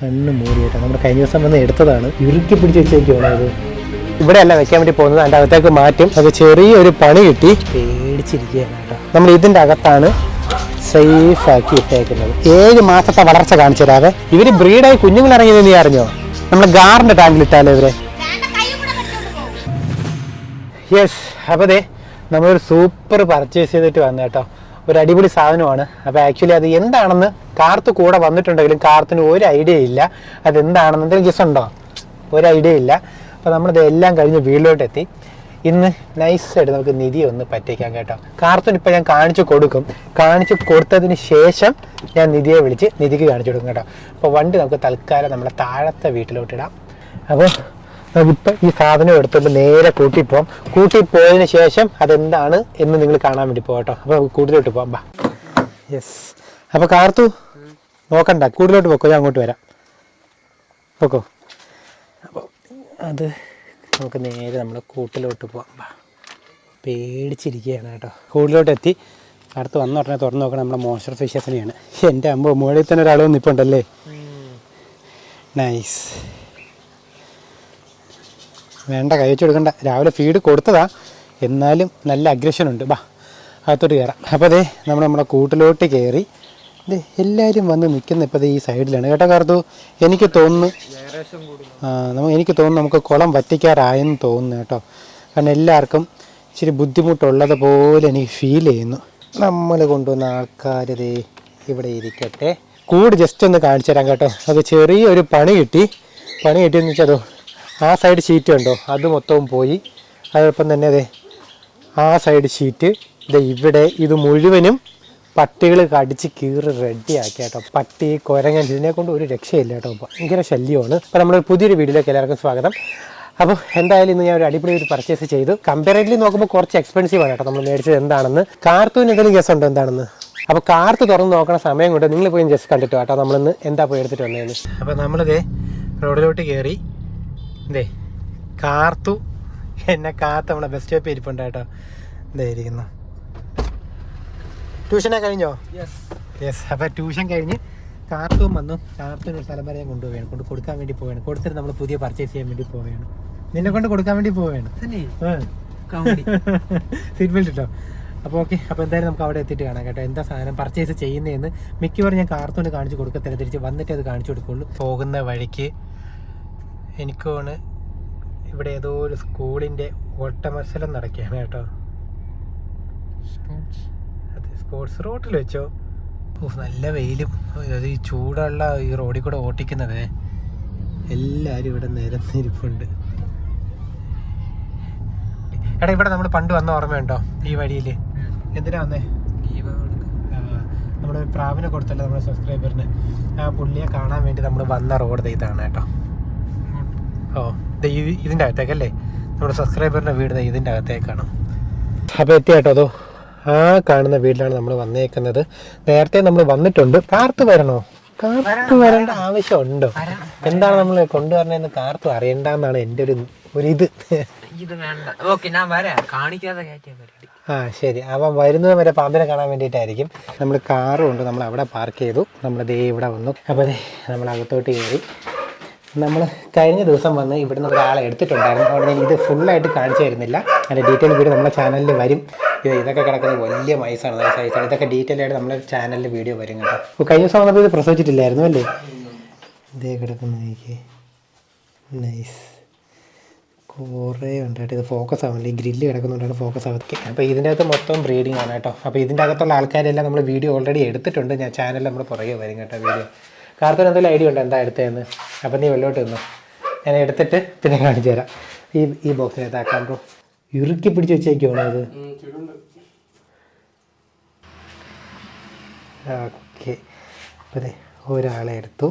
കണ്ണ് മൂടിയിട്ട് നമ്മുടെ കഴിഞ്ഞ ദിവസം വന്ന് എടുത്തതാണ്. ഇറുക്കി പിടിച്ച് വെച്ചേക്കുവാണ് അത്. ഇവിടെ അല്ല വെക്കാൻ വേണ്ടി പോകുന്നത്. അതിന്റെ അകത്തേക്ക് മാറ്റും. അത് ചെറിയൊരു പണി കിട്ടി. പേടിച്ചിരിക്കുകയാണ് കേട്ടോ. നമ്മൾ ഇതിന്റെ അകത്താണ് സേഫ് ആക്കി ഇട്ടേക്കുന്നത്. ഏഴ് മാസത്തെ വളർച്ച കാണിച്ചു തരാതെ ഇവർ ബ്രീഡായി കുഞ്ഞുങ്ങൾ ഇറങ്ങിയത് നീ അറിഞ്ഞോ? നമ്മൾ ഗാറിന്റെ ടാങ്കിൽ ഇട്ടാലോ ഇവരെ? യെസ് അപ്പോൾ ദേ നമ്മളൊരു സൂപ്പർ പർച്ചേസ് ചെയ്തിട്ട് വന്നു കേട്ടോ. ഒരു അടിപൊളി സാധനമാണ്. അപ്പോൾ ആക്ച്വലി അത് എന്താണെന്ന് കാർത്ത് കൂടെ വന്നിട്ടുണ്ടെങ്കിലും കാർത്തിന് ഒരു ഐഡിയ ഇല്ല. അതെന്താണെന്ന് എന്തെങ്കിലും ഗസ് ഉണ്ടോ? ഒരു ഐഡിയ ഇല്ല. അപ്പോൾ നമ്മളിത് എല്ലാം കഴിഞ്ഞ് വീട്ടിലോട്ട് എത്തി. ഇന്ന് നൈസായിട്ട് നമുക്ക് നിധി ഒന്ന് പറ്റിക്കാം കേട്ടോ. കാർത്തൂൻ ഇപ്പോൾ ഞാൻ കാണിച്ചു കൊടുക്കും. കാണിച്ചു കൊടുത്തതിന് ശേഷം ഞാൻ നിധിയെ വിളിച്ച് നിധിക്ക് കാണിച്ചു കൊടുക്കും കേട്ടോ. അപ്പോൾ വണ്ടി നമുക്ക് തൽക്കാലം നമ്മുടെ താഴത്തെ വീട്ടിലോട്ടിടാം അപ്പോൾ നമുക്കിപ്പോൾ ഈ സാധനം എടുത്തുകൊണ്ട് നേരെ കൂട്ടി കൂട്ടിപ്പോയതിന് കൂട്ടി പോയതിന് ശേഷം അതെന്താണ് എന്ന് നിങ്ങൾ കാണാൻ വേണ്ടി പോകാം കേട്ടോ. അപ്പോൾ കൂടുതലോട്ട് പോകാം ബാ. യെസ് അപ്പോൾ കാർത്തു നോക്കണ്ട. കൂടുതലോട്ട് പോക്കോ? ഞാൻ അങ്ങോട്ട് വരാം. പോക്കോ? അപ്പോൾ അത് നമുക്ക് നേരെ നമ്മൾ കൂട്ടിലോട്ട് പോകാം ബാ. പേടിച്ചിരിക്കുകയാണ് കേട്ടോ. കൂടുതലോട്ട് എത്തി. അടുത്ത് വന്ന ഉടനെ തുറന്ന് നോക്കണം. നമ്മുടെ മോസ്റ്റർ ഫിഷസിനെയാണ് എന്റെ അമ്മ മുകളിൽ തന്നെ ഒരാൾ വന്നിപ്പോണ്ടല്ലേ നൈസ് വേണ്ട കൈ വെച്ച് കൊടുക്കണ്ട. രാവിലെ ഫീഡ് കൊടുത്തതാ. എന്നാലും നല്ല അഗ്രഷൻ ഉണ്ട്. ബാ അകത്തോട്ട് കയറാം അപ്പോൾ അതെ നമ്മൾ നമ്മുടെ കൂട്ടിലോട്ട് കയറി അതെ എല്ലാവരും വന്ന് നിൽക്കുന്ന ഇപ്പോൾ ഈ സൈഡിലാണ്. കേട്ടോ കാർത്തു? എനിക്ക് തോന്നുന്നു നമുക്ക് എനിക്ക് തോന്നുന്നു നമുക്ക് കുളം വറ്റിക്കാറായെന്ന് തോന്നുന്നു കേട്ടോ. കാരണം എല്ലാവർക്കും ഇച്ചിരി ബുദ്ധിമുട്ടുള്ളത് പോലെ എനിക്ക് ഫീൽ ചെയ്യുന്നു. നമ്മൾ കൊണ്ടുവന്ന ആൾക്കാർ ദേ ഇവിടെ ഇരിക്കട്ടെ. കൂട് ജസ്റ്റ് ഒന്ന് കാണിച്ചു തരാം കേട്ടോ. അത് ചെറിയൊരു പണി കിട്ടി. പണി കിട്ടിയെന്ന് വെച്ചാൽ അതോ ആ സൈഡ് ഷീറ്റ് ഉണ്ടോ അത് മൊത്തവും പോയി. അതോടൊപ്പം തന്നെ അതെ ആ സൈഡ് ഷീറ്റ് ഇത് ഇവിടെ ഇത് മുഴുവനും പട്ടികൾ കടിച്ച് കീറി റെഡിയാക്കി കേട്ടോ പട്ടി കുരങ്ങൻ ഇതിനെ കൊണ്ട് ഒരു രക്ഷയില്ല കേട്ടോ. ഭയങ്കര ശല്യമാണ്. അപ്പോൾ നമ്മുടെ പുതിയൊരു വീഡിയോയിലേക്ക് എല്ലാവർക്കും സ്വാഗതം. അപ്പോൾ എന്തായാലും ഇന്ന് ഞാൻ ഒരു അടിപൊളി ഒരു പർച്ചേസ് ചെയ്തു. കമ്പാരേറ്റീവ്ലി നോക്കുമ്പോൾ കുറച്ച് എക്സ്പെൻസീവ് ആണ് കേട്ടോ നമ്മൾ മേടിച്ചത്. എന്താണെന്ന്? കാർത്തൂന് എന്തെങ്കിലും ഗസ് ഉണ്ടോ എന്താണെന്ന്? അപ്പോൾ കാർത്ത് തുറന്ന് നോക്കണ സമയം കൊണ്ട് നിങ്ങൾ പോയി ജസ്റ്റ് കണ്ടിട്ട് കേട്ടോ. നമ്മളിന്ന് എന്താ പോയി എടുത്തിട്ട് വന്നതെന്ന്. അപ്പോൾ നമ്മളിതേ റോഡിലോട്ട് കയറി ദേ കാർത്തു എന്നെ കാത്ത നമ്മളെ ബസ് സ്റ്റോപ്പിൽ ഇരിപ്പുണ്ട് കേട്ടോ. ദേ ഇരിക്കുന്നു. ട്യൂഷനെ കഴിഞ്ഞോ? യെസ് അപ്പോൾ ട്യൂഷൻ കഴിഞ്ഞ് കാർത്തും വന്നു. കാർത്തുവിന് ഒരു സ്ഥലം വരെ കൊണ്ടുപോവുകയാണ്. കൊണ്ട് കൊടുക്കാൻ വേണ്ടി പോവുകയാണ്. കൊടുത്തിട്ട് നമ്മൾ പുതിയ പർച്ചേസ് ചെയ്യാൻ വേണ്ടി പോവുകയാണ്. നിന്നെ കൊണ്ട് കൊടുക്കാൻ വേണ്ടി പോവുകയാണ്. സീറ്റ് ബെൽറ്റ് ഇട്ടോ? അപ്പോൾ ഓക്കെ അപ്പോൾ എന്തായാലും നമുക്ക് അവിടെ എത്തിയിട്ട് കാണാം കേട്ടോ. എന്താ സാധനം പർച്ചേസ് ചെയ്യുന്നതെന്ന് മിക്കവാറും ഞാൻ കാർത്തൂന് കാണിച്ച് കൊടുക്കത്തില്ല. തിരിച്ച് വന്നിട്ട് അത് കാണിച്ചു കൊടുക്കുള്ളൂ. പോകുന്ന വഴിക്ക് എനിക്ക് തോന്നുന്നു ഇവിടെ ഏതോ ഒരു സ്കൂളിന്റെ ഓട്ട മത്സരം നടക്കുകയാണ് കേട്ടോ. അതെ സ്പോർട്സ് റോഡിൽ വെച്ചോ. ഓ നല്ല വെയിലും അത് ഈ ചൂടുള്ള ഈ റോഡിൽ കൂടെ ഓട്ടിക്കുന്നത് എല്ലാവരും ഇവിടെ നിരന്നിരിപ്പുണ്ട് എടാ ഇവിടെ നമ്മൾ പണ്ട് വന്ന ഓർമ്മയുണ്ടോ ഈ വഴിയിൽ എന്തിനാ വന്നേ? നമ്മുടെ പ്രാവിനെ കൊടുത്തല്ലോ നമ്മുടെ സബ്സ്ക്രൈബറിന് ആ പുള്ളിയെ കാണാൻ വേണ്ടി നമ്മൾ വന്ന റോഡ് ഇതാണ് കേട്ടോ. ഓ ഇതിന്റെ അകത്തേക്കല്ലേ? നമ്മുടെ സബ്സ്ക്രൈബറിന്റെ വീട് ദേ ഇതിന്റെ അകത്തേക്കാണ്. അപ്പോൾ എത്തി കേട്ടോ അതോ? ആ കാണുന്ന വീട്ടിലാണ് നമ്മൾ വന്നേക്കുന്നത്. നേരത്തെ നമ്മൾ വന്നിട്ടുണ്ട്. കാർത്ത് വരണോ? കാർത്ത് വരേണ്ട ആവശ്യമുണ്ടോ? എന്താണ് നമ്മൾ കൊണ്ടുവരണമെന്ന് കാർത്ത് അറിയണ്ടെന്നാണ് എന്റെ ഒരു ഒരു ഇത് ഇത് വേണ്ട. ഓക്കെ ഞാൻ വരാം. കാണിക്കാതെ കയറ്റിയാ പരിപാടി. ആ ശരി. അവൻ വരുന്നത് വരെ പാമ്പിനെ കാണാൻ വേണ്ടിയിട്ടായിരിക്കും. നമ്മൾ കാറും ഉണ്ട്. നമ്മൾ അവിടെ പാർക്ക് ചെയ്തു. നമ്മൾ ദേ ഇവിടെ വന്നു. അപ്പോൾ ദേ നമ്മൾ അകത്തോട്ട് കയറി. നമ്മൾ കഴിഞ്ഞ ദിവസം വന്ന് ഇവിടുന്ന് ഒരാളെ എടുത്തിട്ടുണ്ടായിരുന്നു. അവിടെ ഇത് ഫുള്ളായിട്ട് കാണിച്ചു തരുന്നില്ല. അതിന്റെ ഡീറ്റെയിൽ വീഡിയോ നമ്മുടെ ചാനലിൽ വരും. ഇത് ഇതൊക്കെ കിടക്കുന്നത് വലിയ മൈസാണ്. സൈസാണ് ഇതൊക്കെ ഡീറ്റെയിൽ ആയിട്ട് നമ്മുടെ ചാനലിൽ വീഡിയോ വരും കേട്ടോ. കഴിഞ്ഞ ദിവസം വന്നപ്പോൾ ഇത് പ്രസവിച്ചിട്ടില്ലായിരുന്നു അല്ലേ? ഇതേ കിടക്കുന്ന നൈസ് കുറേ ഉണ്ട് ഇത് ഫോക്കസ് ആവുന്നില്ല. ഈ ഗ്രില്ല് കിടക്കുന്നുണ്ടാണ് ഫോക്കസ് ആവുന്നത് അപ്പോൾ ഇതിന്റെ അകത്ത് മൊത്തം ബ്രീഡിംഗ് ആണ് കേട്ടോ. അപ്പോൾ ഇതിന്റെ അകത്തുള്ള ആൾക്കാരെല്ലാം നമ്മൾ വീഡിയോ ഓൾറെഡി എടുത്തിട്ടുണ്ട്. ഞാൻ ചാനലിൽ നമ്മൾ പുറകെ വരും കേട്ടോ വീഡിയോ കാർത്തൂന് എന്തെങ്കിലും ഐഡിയ ഉണ്ടോ? എന്താ എടുത്തതെന്ന്? അപ്പം നീ വെള്ളോട്ട് നിന്നു. ഞാൻ എടുത്തിട്ട് പിന്നെ കാണിച്ചു തരാം. ഈ ഈ ബോക്സിനകത്ത് ആക്കാൻ ബ്രോ ഇറുക്കി പിടിച്ച് വെച്ചേക്കുവാണോ അത് ഓക്കെ. അപ്പം ഒരാളെ എടുത്തു.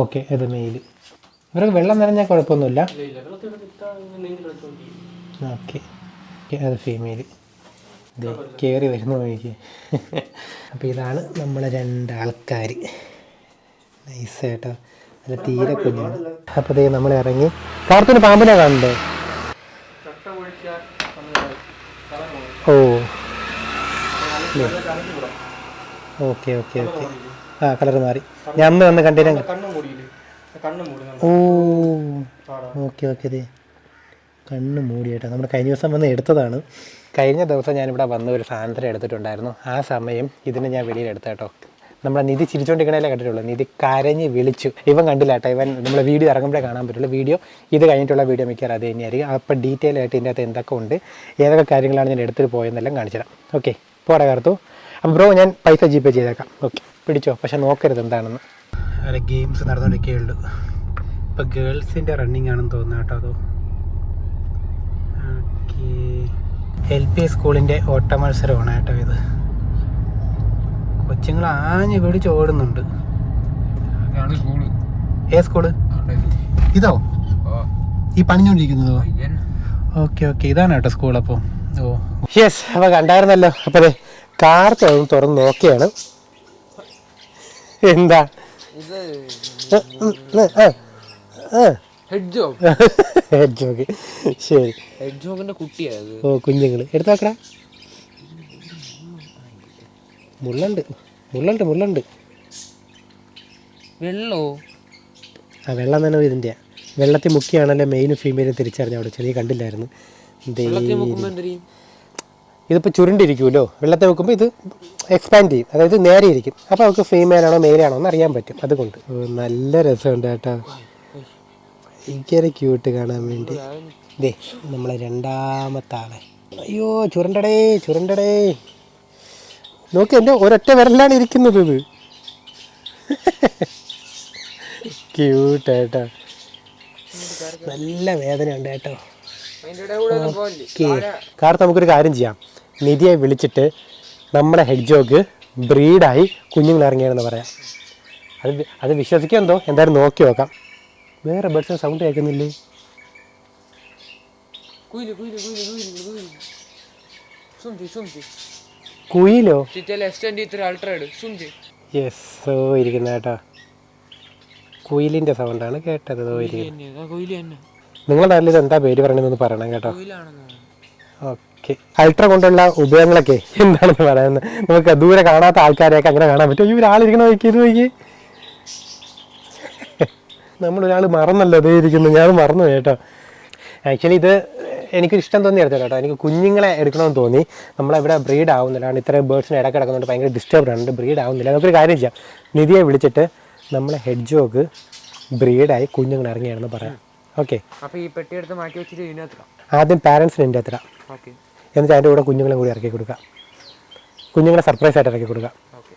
ഓക്കെ അത് മെയിൽ ഇവർക്ക് വെള്ളം നനഞ്ഞാൽ കുഴപ്പമൊന്നുമില്ല. ഓക്കെ. അത് ഫീമെയിൽ ഇത് കയറി വരുന്നു എനിക്ക് അപ്പോൾ ഇതാണ് നമ്മളെ രണ്ടാൾക്കാർ. നൈസായിട്ടോ. നല്ല തീരെ കുഞ്ഞാണ് അപ്പോൾ ദേ നമ്മൾ ഇറങ്ങി. കാർത്തിന് പാമ്പിനെ കാണണ്ടേ ഓ. Okay okay okay. ആ കളർ മാറി. ഞാൻ അന്ന് വന്ന് കണ്ടില്ല കണ്ണ് മൂടിയില്ലേ കണ്ണ് മൂടി ഓ. ഓക്കെ ഓക്കെ അതെ കണ്ണ് മൂടി നമ്മുടെ നമ്മൾ കഴിഞ്ഞ ദിവസം വന്ന് എടുത്തതാണ്. കഴിഞ്ഞ ദിവസം ഞാനിവിടെ വന്ന് ഒരു സാധനത്തിന് എടുത്തിട്ടുണ്ടായിരുന്നു. ആ സമയം ഇതിനെ ഞാൻ വെളിയിൽ എടുത്ത കേട്ടോ. നമ്മുടെ നിധി ചിരിച്ചോണ്ടിരിക്കണേലേ കണ്ടിട്ടുള്ളൂ. നിധി കരഞ്ഞ് വിളിച്ചു. ഇവൻ കണ്ടില്ല കേട്ടോ. ഇവൻ നമ്മൾ വീഡിയോ ഇറങ്ങുമ്പോഴേ കാണാൻ പറ്റുള്ളൂ. വീഡിയോ ഇത് കഴിഞ്ഞിട്ടുള്ള വീഡിയോ മിക്കവാറും അത് തന്നെയായിരിക്കും. അപ്പോൾ ഡീറ്റെയിൽ ആയിട്ട് ഇതിന്റെ അകത്ത് എന്തൊക്കെ ഉണ്ട് ഏതൊക്കെ കാര്യങ്ങളാണ് ഞാൻ എടുത്തിട്ട് പോയെന്നെല്ലാം കാണിച്ചു തരാം. ഓക്കെ. പോടെ കറുത്തു. അപ്പോൾ ബ്രോ ഞാൻ പൈസ ജി പേ ചെയ്തേക്കാം. ഓക്കെ. പിടിച്ചോ? പക്ഷേ നോക്കരുത് എന്താണെന്ന്. അവിടെ ഗെയിംസ് നടന്നുകൊണ്ടൊക്കെ ഉള്ളു ഇപ്പം ഗേൾസിന്റെ റണ്ണിങ് ആണെന്ന് തോന്നുന്നു കേട്ടോ അതോ. എൽ പി സ്കൂളിന്റെ ഓട്ട മത്സരമാണ് കേട്ടോ ഇത്. കൊച്ചുങ്ങൾ ആഞ്ഞ് പിടിച്ച് ഓടുന്നുണ്ട്. ഏ സ്കൂൾ ഇതോ? ഈ പണിഞ്ഞോണ്ടിരിക്കുന്നതോ ഓക്കെ ഓക്കെ ഇതാണ് കേട്ടോ സ്കൂൾ അപ്പോൾ ഓ. യെസ് അപ്പോൾ കണ്ടായിരുന്നല്ലോ. അപ്പോൾ കാർ തുറന്ന് തുറന്ന് നോക്കിയാണ്. എന്താ. ഹെഡ് ജോക്ക് ശരി. ഹെഡ് ജോബിന്റെ കുട്ടിയത് ഓ കുഞ്ഞുങ്ങൾ എടുത്തു നോക്കടാ മുള്ളുണ്ട്. മുള്ളുണ്ട് മുള്ളുണ്ട്. വെള്ളോ? ആ വെള്ളം തന്നെ ഇതിന്റെ വെള്ളത്തിൽ മുക്കിയാണല്ലോ മെയിനും ഫീമെയിലും തിരിച്ചറിഞ്ഞ അവിടെ ചെറിയ കണ്ടില്ലായിരുന്നു ദേ വെള്ളത്തിൽ മുക്കുമ്പോ എന്തരിയും ഇതിപ്പോൾ ചുരുണ്ടിരിക്കുമല്ലോ. വെള്ളത്തെ വെക്കുമ്പോൾ ഇത് എക്സ്പാൻഡ് ചെയ്യും. അതായത് നേരെ ഇരിക്കും. അപ്പോൾ അവർക്ക് ഫീമെയിൽ ആണോ മെയിൽ ആണോ എന്ന് അറിയാൻ പറ്റും. അതുകൊണ്ട്. നല്ല രസമുണ്ട് കേട്ടോ. ഭയങ്കര ക്യൂട്ട് കാണാൻ വേണ്ടി. ദേ നമ്മളെ രണ്ടാമത്തെ ആളെ അയ്യോ ചുരണ്ടടേ ചുരണ്ടടേ. നോക്ക് എന്റെ ഒരൊറ്റ വിരലാണ് ഇരിക്കുന്നത് ഇത്. ക്യൂട്ട് കേട്ടോ നല്ല വേദനയുണ്ട് കേട്ടോ. കാരണം നമുക്കൊരു കാര്യം ചെയ്യാം. നിധിയെ വിളിച്ചിട്ട് നമ്മുടെ ഹെഡ് ജോഗ് ബ്രീഡായി കുഞ്ഞുങ്ങൾ ഇറങ്ങിയെന്ന് പറയാം. അത് അത് അത് വിശ്വസിക്കുമെന്തോ എന്തായാലും നോക്കി നോക്കാം. വേറെ ബേഡ്സിന് സൗണ്ട് കേൾക്കുന്നില്ലേ? കുയിൽ യെസ് ഓ ഇരിക്കുന്ന കേട്ടോ. കുയിലിന്റെ സൗണ്ടാണ് കേട്ടത് ഓ ഇരിക്കുന്നത് നിങ്ങളുടെ നാട്ടിൽ എന്താ പേര് പറയണമെന്ന് പറയണം കേട്ടോ. ഓക്കെ. അൾട്ര കൊണ്ടുള്ള ഉപയോഗങ്ങളൊക്കെ എന്താണെന്ന് പറയുന്നത് നമുക്ക് ദൂരെ കാണാത്ത ആൾക്കാരെയൊക്കെ അങ്ങനെ കാണാൻ പറ്റും. ഈ ഒരാളിരിക്കണ നോക്കി ഇത് നോക്കി. നമ്മളൊരാൾ മറന്നല്ലോ അതേ ഇരിക്കുന്നു. ഞാൻ മറന്നു കേട്ടോ. ആക്ച്വലി ഇത് എനിക്കൊരു ഇഷ്ടം തോന്നി എടുത്തു കേട്ടോ. എനിക്ക് കുഞ്ഞുങ്ങളെ എടുക്കണമെന്ന് തോന്നി. നമ്മളിവിടെ ബ്രീഡ് ആവുന്നില്ല കാരണം ഇത്രയും ബേർഡ്സിന് ഇടയ്ക്ക് കിടക്കുന്നുണ്ട്. ഭയങ്കര ഡിസ്റ്റർബ് ആണ്. ബ്രീഡ് ആവുന്നില്ല. നമുക്കൊരു കാര്യം ചെയ്യാം. നിധിയെ വിളിച്ചിട്ട് നമ്മളെ ഹെഡ് ജോക്ക് ബ്രീഡായി കുഞ്ഞുങ്ങൾ ഇറങ്ങിയാണെന്ന് പറയാം. ഓക്കെ അപ്പോൾ ഈ പെട്ടി എടുത്ത് മാറ്റി വെച്ചിട്ട് ഇതിനകത്തിടാം ആദ്യം പാരൻസിന് എന്റെ അത്ര ഓക്കെ എന്നിട്ട് അതിന്റെ കൂടെ കുഞ്ഞുങ്ങളെ കൂടി ഇറക്കി കൊടുക്കുക കുഞ്ഞുങ്ങളെ സർപ്രൈസ് ആയിട്ട് ഇറക്കി കൊടുക്കാം.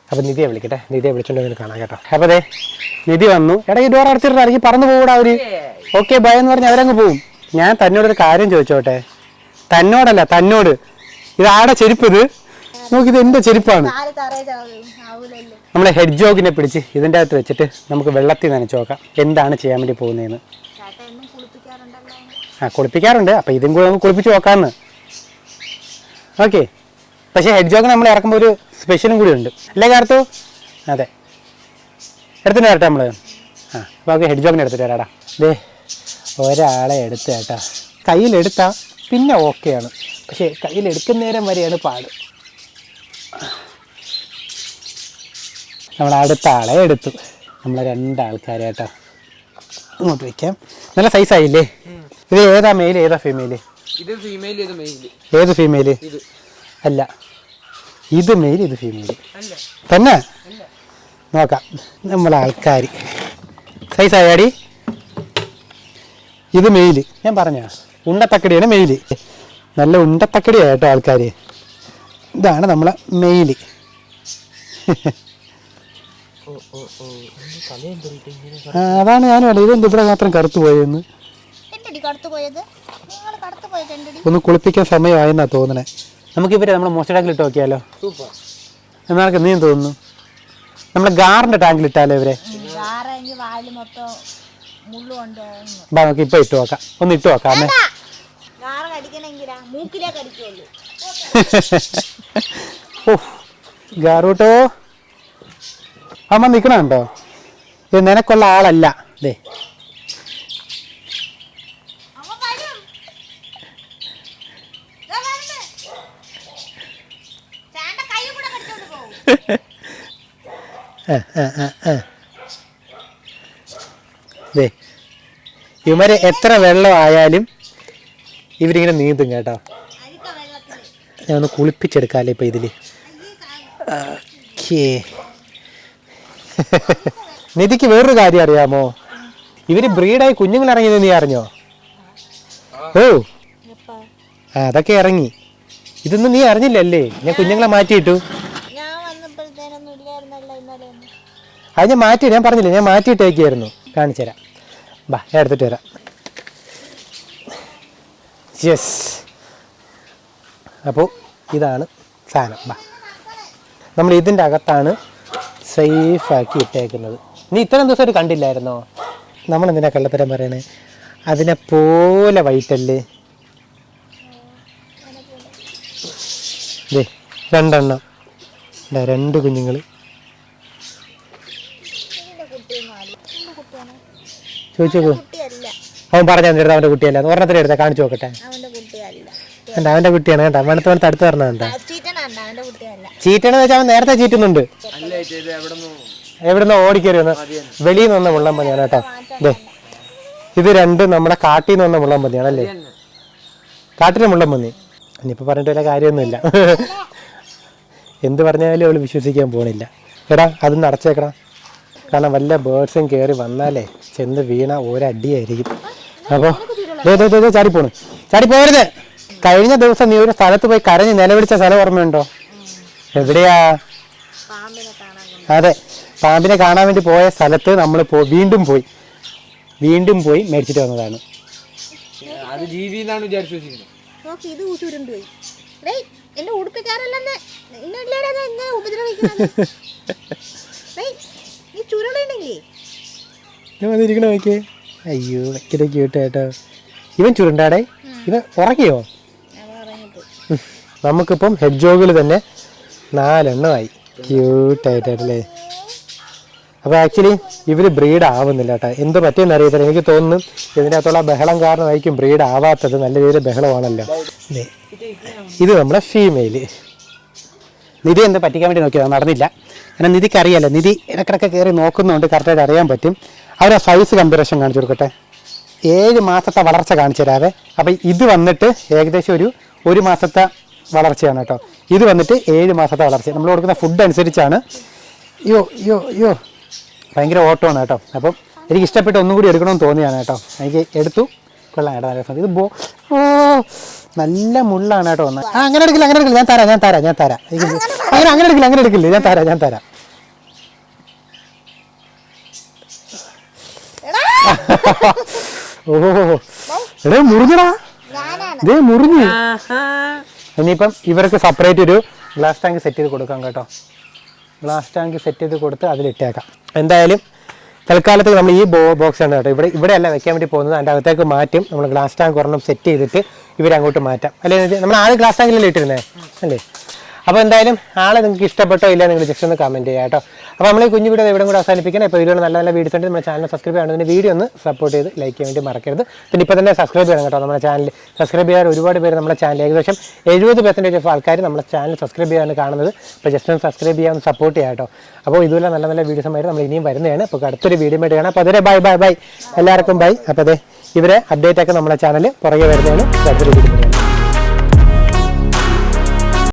അപ്പോൾ നിധിയെ വിളിക്കട്ടെ. നിധിയെ വിളിച്ചോണ്ട് വന്ന് കാണാം കേട്ടോ. അപ്പോൾ അതെ നിധി വന്നു. എടാ ഈ ഡോർ അടച്ചിട്ട് ഇറങ്ങി പറന്നു പോകൂടാ അവർ. ഓക്കെ ബൈ എന്ന് പറഞ്ഞ് അവരങ്ങ് പോവും. ഞാൻ തന്നോടൊരു കാര്യം ചോദിച്ചോട്ടെ? തന്നോടല്ല തന്നോട്. ഇത് ആടെ ചെരുപ്പ് ഇത് നമുക്ക് ഇത് എന്റെ ചെരുപ്പാണ് നമ്മളെ ഹെഡ് ജോഗിനെ പിടിച്ച് ഇതിന്റെ അകത്ത് വെച്ചിട്ട് നമുക്ക് വെള്ളത്തിൽ നനച്ചു നോക്കാം. എന്താണ് ചെയ്യാൻ വേണ്ടി പോകുന്നതെന്ന്. ആ കുളിപ്പിക്കാറുണ്ട്. അപ്പോൾ ഇതും കൂടെ നമുക്ക് കുളിപ്പിച്ച് നോക്കാമെന്ന് ഓക്കെ. പക്ഷേ ഹെഡ് ജോഗ് നമ്മൾ ഇറക്കുമ്പോൾ ഒരു സ്പെഷ്യലും കൂടി ഉണ്ട്. അല്ലേ കാർത്തു? അതെ. എടുത്തിട്ട് വരട്ടെ നമ്മൾ ആ അപ്പോൾ ഓക്കെ ഹെഡ് ജോഗിനെ എടുത്തിട്ട് വരാടാ. ദേ ഒരാളെ എടുത്ത് കേട്ടാ. കയ്യിലെടുത്താൽ പിന്നെ ഓക്കെയാണ് പക്ഷേ കയ്യിലെടുക്കുന്നേരം വരെയാണ് പാട്. നമ്മൾ അടുത്ത ആളെ എടുത്തു. നമ്മൾ രണ്ടാൾക്കാരെ കേട്ടോ. അങ്ങോട്ട് വയ്ക്കാം നല്ല സൈസായില്ലേ ഇത് ഏതാ മെയിൽ ഏതാ ഫീമെയിൽ ഇത് ഫീമെയിൽ ഇത് മെയിൽ ഏത് ഫീമെയിൽ അല്ല. ഇത് മെയിൽ ഇത് ഫീമെയിൽ തന്നെ? നോക്കാം. നമ്മളെ ആൾക്കാർ. സൈസായാടി ഇത് മെയിൽ ഞാൻ പറഞ്ഞ? ഉണ്ടത്തക്കടിയാണ് മെയിൽ നല്ല ഉണ്ടത്തക്കടിയാണ് കേട്ടോ ആൾക്കാർ. ഇതാണ് നമ്മളെ മെയിൽ അതാണ് ഞാനും വേണ്ടത് ഇതെന്ത് ഇവിടെ മാത്രം കറുത്തു പോയെന്ന്? എന്റടി കടത്തു പോയത് നിങ്ങൾ ഒന്ന് കുളിപ്പിക്കാൻ സമയമായെന്നാ തോന്നണേ. നമുക്കിവരെ നമ്മളെ ടാങ്കിൽ ഇട്ട് നോക്കിയാലോ? സൂപ്പർ. എന്നാൾക്ക് നീ തോന്നുന്നു. നമ്മളെ ഗാറിന്റെ ടാങ്കിൽ ഇട്ടാലോ ഇവരെ? ബാ നമുക്ക് ഇപ്പൊ ഇട്ട് നോക്കാം. ഒന്ന് ഇട്ട് നോക്കാമേ ഓ ഗാറൂട്ടോ. അമ്മ നിക്കണോ ഇത് നിനക്കുള്ള ആളല്ല. ദാ ആ, ആ, ആ, ആ. ദേ ഇവർ എത്ര വെള്ളം ആയാലും ഇവരിങ്ങനെ നീന്തും കേട്ടോ. ഞാൻ ഒന്ന് കുളിപ്പിച്ചെടുക്കാല്ലേ ഇപ്പൊ ഇതിൽ. നിധിക്ക് വേറൊരു കാര്യം അറിയാമോ? ഇവർ ബ്രീഡായി കുഞ്ഞുങ്ങൾ ഇറങ്ങിയത് നീ അറിഞ്ഞോ? ഓ. അതൊക്കെ ഇറങ്ങി. ഇതൊന്നും നീ അറിഞ്ഞില്ലല്ലേ? ഞാൻ കുഞ്ഞുങ്ങളെ മാറ്റിയിട്ടു ഞാൻ വന്നപ്പോഴത്തേനൊന്നും ഇല്ലായിരുന്നല്ലോ ഇന്നലെ ഒന്നും അത് ഞാൻ മാറ്റി ഞാൻ പറഞ്ഞില്ല ഞാൻ മാറ്റിയിട്ടേക്കായിരുന്നു കാണിച്ചു തരാം. ബാ ഞാൻ എടുത്തിട്ട് വരാം. യെസ് അപ്പോൾ ഇതാണ് സാധനം. ബാ. നമ്മൾ ഇതിന്റെ അകത്താണ് സേഫാക്കി ഇട്ടേക്കുന്നത്. നീ ഇത്രയും ദിവസമായിട്ട് കണ്ടില്ലായിരുന്നോ? നമ്മൾ എന്തിനാ കള്ളത്തരം പറയണേ? അതിനെ പോലെ വൈറ്റല്ലേ? ദേ രണ്ടെണ്ണം. രണ്ട് കുഞ്ഞുങ്ങൾ എന്റെ കുട്ടിയൊന്നും അല്ല എന്റെ കുട്ടിയാണ് ചോദിച്ചു അവൻ പറഞ്ഞു തന്നിട്ട് അവന്റെ കുട്ടിയല്ല. ഒരെണ്ണത്തിന് എടുത്താൽ കാണിച്ചു നോക്കട്ടെ. അവന്റെ കുട്ടിയല്ല. കണ്ട അവന്റെ കുട്ടിയാണ് കേട്ടോ മണത്ത് മണത്ത് അടുത്ത് പറഞ്ഞുണ്ട് എന്താ? അവന്റെ കുട്ടിയല്ല. ചീറ്റണെന്ന് വെച്ചാൽ അവൻ നേരത്തെ ചീറ്റുന്നുണ്ട്. ഇത് എവിടുന്ന്? ഓടിക്കറി വന്ന് വെളിയിൽ നിന്ന് മുള്ളൻ മതിയാണ് കേട്ടോ. ദേ ഇത് രണ്ടും നമ്മുടെ കാട്ടിൽ നിന്ന് വന്ന മുള്ളൻ മതിയാണ് അല്ലേ? കാട്ടിലെ മുള്ളൻ മതി ഇനിയിപ്പോൾ പറഞ്ഞിട്ട് വല്ല കാര്യമൊന്നുമില്ല. എന്ത് പറഞ്ഞാലും അവൾ വിശ്വസിക്കാൻ പോണില്ല. എടാ അതൊന്ന് അടച്ചേക്കടാ കാരണം വല്ല ബേർഡ്സും കയറി വന്നാലേ ചെന്ന് വീണ ഒരടിയായിരിക്കും. അപ്പോൾ ചാടിപ്പോണു ചാടിപ്പോരുത് കഴിഞ്ഞ ദിവസം നീ ഒരു സ്ഥലത്ത് പോയി കരഞ്ഞ് നിലവിളിച്ച സ്ഥലം ഓർമ്മയുണ്ടോ? എവിടെയാ? അതെ പാമ്പിനെ കാണാൻ വേണ്ടി പോയ സ്ഥലത്ത് നമ്മൾ പോ വീണ്ടും പോയി. വീണ്ടും പോയി മേടിച്ചിട്ട് വന്നതാണ്. അത് ജീവി എന്നാണ് വിചാരിച്ചു നീ ചുരുളിണ്ടെങ്കിലേ ഞാൻ വന്നിരിക്കണ നോക്കിയേ അയ്യോ ഭയങ്കര ക്യൂട്ട് കേട്ടോ ഇവൻ ചുരുണ്ടാടേ? ഇവൻ ഉറങ്ങിയോ? നമുക്കിപ്പം ഹെഡ് ജോഗിൽ തന്നെ നാലെണ്ണമായി. ക്യൂട്ടായിട്ടല്ലേ അപ്പോൾ ആക്ച്വലി ഇവർ ബ്രീഡ് ആവുന്നില്ല കേട്ടോ എന്ത് പറ്റിയെന്ന് അറിയത്തില്ല. എനിക്ക് തോന്നുന്നു ഇതിന്റെ അകത്തുള്ള ബഹളം കാരണമായിരിക്കും ബ്രീഡ് ആവാത്തത്. നല്ല രീതിയിൽ ബഹളമാണല്ലോ. ഇത് നമ്മുടെ ഫീമെയിൽ നിധി എന്താ പറ്റിക്കാൻ വേണ്ടി നോക്കിയതാണ് നടന്നില്ല. കാരണം നിധിക്ക് അറിയാലോ നിധി ഇടക്കിടക്ക് കയറി നോക്കുന്നുണ്ട് കറക്റ്റായിട്ട് അറിയാൻ പറ്റും. അവരെ സൈസ് കമ്പാരിഷൻ കാണിച്ചു കൊടുക്കട്ടെ. ഏഴ് മാസത്തെ വളർച്ച കാണിച്ചു തരാവേ. അപ്പം ഇത് വന്നിട്ട് ഏകദേശം ഒരു ഒരു മാസത്തെ വളർച്ചയാണ് കേട്ടോ. ഇത് വന്നിട്ട് ഏഴ് മാസത്തെ വളർച്ച. നമ്മൾ കൊടുക്കുന്ന ഫുഡ് അനുസരിച്ചാണ്. യോ യോ യോ ഭയങ്കര ഓട്ടമാണ് കേട്ടോ. അപ്പം എനിക്ക് ഇഷ്ടപ്പെട്ട് ഒന്നും കൂടി എടുക്കണമെന്ന് തോന്നിയാണ് കേട്ടോ. എനിക്ക് എടുത്തു. കൊള്ളാം കേട്ടോ നല്ല ഇത് ബോ ഓ നല്ല മുള്ളാണ് കേട്ടോ. ഒന്ന് അങ്ങനെ എടുക്കില്ല അങ്ങനെ എടുക്കില്ല. ഞാൻ തരാം ഞാൻ തരാം ഞാൻ തരാം. എനിക്ക് അങ്ങനെ അങ്ങനെ എടുക്കില്ല അങ്ങനെ എടുക്കില്ല. ഞാൻ തരാം ഞാൻ തരാം. ഓ എടേ മുറിഞ്ഞടാ. ഇതേ മുറിഞ്ഞു. ഇനിയിപ്പം ഇവർക്ക് സെപ്പറേറ്റ് ഒരു ഗ്ലാസ് ടാങ്ക് സെറ്റ് ചെയ്ത് കൊടുക്കാം കേട്ടോ. ഗ്ലാസ് ടാങ്ക് സെറ്റ് ചെയ്ത് കൊടുത്ത് അതിലിട്ടേക്കാം എന്തായാലും തൽക്കാലത്തേക്ക് നമ്മൾ ഈ ബോ ബോക്സ് ആണ് കേട്ടോ. ഇവിടെ ഇവിടെ അല്ല വെക്കാൻ വേണ്ടി പോകുന്നത്. അതിന്റെ അകത്തേക്ക് മാറ്റും. നമ്മൾ ഗ്ലാസ് ടാങ്ക് ഒരെണ്ണം സെറ്റ് ചെയ്തിട്ട് ഇവരങ്ങോട്ട് മാറ്റാം. അല്ലേ നമ്മൾ ആദ്യം ഗ്ലാസ് ടാങ്കിലല്ലേ ഇട്ടിരുന്നേ? അല്ലേ? അപ്പോൾ എന്തായാലും ആളെ നിങ്ങൾക്ക് ഇഷ്ടപ്പെട്ടോ ഇല്ല നിങ്ങൾ ജസ്റ്റ് ഒന്ന് കമന്റ് ചെയ്യാം കേട്ടോ. അപ്പോൾ നമ്മൾ ഈ കുഞ്ഞു വീഡിയോ ഇവിടെ കൂടെ അവസാനിപ്പിക്കണം ഇപ്പോൾ വീഡിയോ നല്ല നല്ല വീഡിയോസ് ഉണ്ട്. നമ്മുടെ ചാനൽ സബ്സ്ക്രൈബ് ചെയ്യണം. വീഡിയോ ഒന്ന് സപ്പോർട്ട് ചെയ്ത് ലൈക്ക് ചെയ്യാൻ വേണ്ടി മറക്കരുത്. പിന്നെ ഇപ്പോൾ തന്നെ സബ്സ്ക്രൈബ് ചെയ്യണം കേട്ടോ നമ്മുടെ ചാനൽ സബ്സ്ക്രൈബ് ചെയ്യാൻ ഒരുപാട് പേര് നമ്മുടെ ചാനൽ ഏകദേശം എഴുപത് പെർസെന്റേജ് ഓഫ് ആൾക്കാർ നമ്മുടെ ചാനൽ സബ്സ്ക്രൈബ് ചെയ്യാൻ കാണുന്നത്. അപ്പോൾ ജസ്റ്റ് ഒന്ന് സബ്സ്ക്രൈബ് ചെയ്യാൻ സപ്പോർട്ട് ചെയ്യാം കേട്ടോ. അപ്പോൾ ഇതുപോലെ നല്ല നല്ല വീഡിയോസുമായിട്ട് നമ്മൾ ഇനിയും വരുന്നതാണ്. അപ്പോൾ അടുത്തൊരു വീഡിയോ ആയിട്ട് കാണാം. അപ്പോൾ അതേ ബൈ ബൈ ബൈ എല്ലാവർക്കും ബൈ അപ്പോൾ അതെ ഇവരെ അപ്ഡേറ്റ് ഒക്കെ നമ്മുടെ ചാനൽ പുറകെ വരുന്നതാണ്. സബ്സ്ക്രൈബ് ചെയ്തിരിക്കുന്നത്